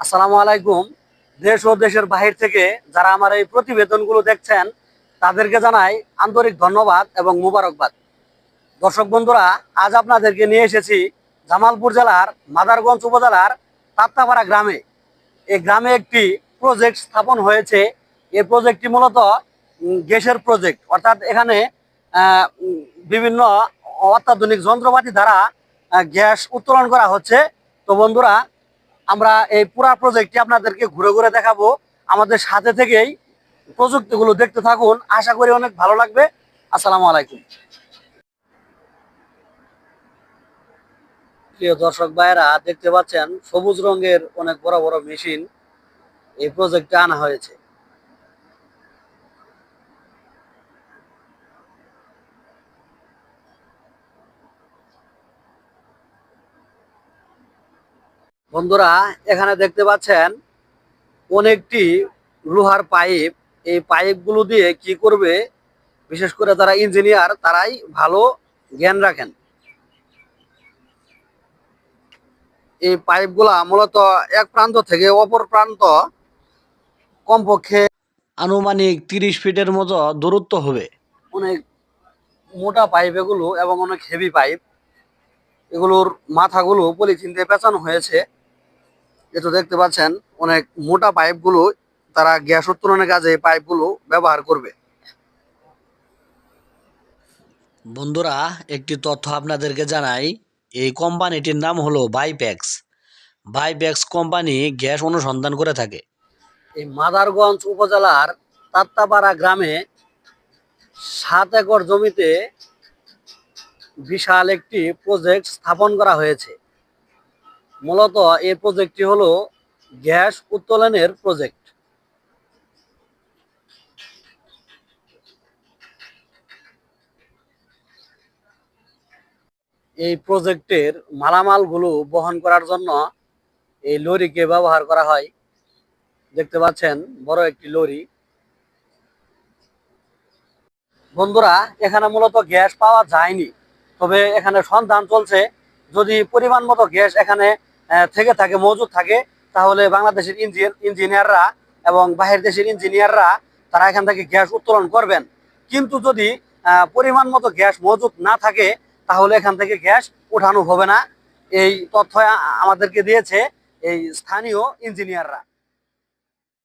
আসসালামু আলাইকুম। দেশ ও দেশের বাহির থেকে যারা আমার এই প্রতিবেদনগুলো দেখছেন, তাদেরকে জানাই আন্তরিক ধন্যবাদ এবং মুবারকবাদ। দর্শক বন্ধুরা, আজ আপনাদেরকে নিয়ে এসেছি জামালপুর জেলার মাদারগঞ্জ উপজেলার তাত্তাপাড়া গ্রামে। এই গ্রামে একটি প্রজেক্ট স্থাপন হয়েছে। এই প্রজেক্টটি মূলত গ্যাসের প্রজেক্ট অর্থাৎ এখানে বিভিন্ন অত্যাধুনিক যন্ত্রপাতি দ্বারা গ্যাস উত্তোলন করা হচ্ছে। তো বন্ধুরা আমরা এই পুরা প্রজেক্টটি আপনাদেরকে ঘুরে ঘুরে দেখাবো। আমাদের সাথে থেকেই প্রযুক্তিগুলো দেখতে থাকুন। আশা করি অনেক ভালো লাগবে। আসসালামু আলাইকুম। প্রিয় দর্শক ভাইয়েরা, দেখতে পাচ্ছেন, সবুজ রঙের অনেক বড় বড় মেশিন এই প্রজেক্টে আনা হয়েছে। বন্ধুরা, এখানে দেখতে পাচ্ছেন অনেকটি লোহার পাইপ। এই পাইপগুলো দিয়ে কি করবে? বিশেষ করে যারা ইঞ্জিনিয়ার, তারাই ভালো জ্ঞান রাখেন। এই পাইপগুলা মূলত এক প্রান্ত থেকে অপর প্রান্ত কমপক্ষে আনুমানিক তিরিশ ফিটের মতো দূরত্ব হবে। অনেক মোটা পাইপ এগুলো এবং অনেক হেভি পাইপ এগুলোর মাথাগুলো পলিথিন দিয়ে পেঁচানো হয়েছে। যেটা দেখতে পাচ্ছেন অনেক মোটা পাইপগুলো তারা গ্যাস উত্তোলনের কাজে পাইপগুলো ব্যবহার করবে। বন্ধুরা একটি তথ্য আপনাদেরকে জানাই এই কোম্পানিটির নাম হলো বাইপ্যাক্স বাইপ্যাক্স কোম্পানি গ্যাস অনুসন্ধান করে থাকে। এই মাদারগঞ্জ উপজেলার তাত্তাপাড়া গ্রামে সাত একর জমিতে বিশাল একটি প্রজেক্ট স্থাপন করা হয়েছে। মূলত এই প্রজেক্টটি হলো গ্যাস উত্তোলনের প্রজেক্ট এই প্রজেক্টের মালামালগুলো বহন করার জন্য এই লরিকে ব্যবহার করা হয়। দেখতে পাচ্ছেন, বড় একটি লরি। বন্ধুরা, এখানে মূলত গ্যাস পাওয়া যায়নি। তবে এখানে সন্ধান চলছে, যদি পরিমাণ মতো গ্যাস এখানে থেকে থাকে, মজুদ থাকে, তাহলে বাংলাদেশের ইঞ্জিন ইঞ্জিনিয়াররা এবং বাহির দেশের ইঞ্জিনিয়াররা তারা এখান থেকে গ্যাস উত্তোলন করবেন। কিন্তু যদি পরিমাণ মতো গ্যাস মজুদ না থাকে, তাহলে এখান থেকে গ্যাস উঠানো হবে না। এই তথ্য আমাদেরকে দিয়েছে এই স্থানীয় ইঞ্জিনিয়াররা।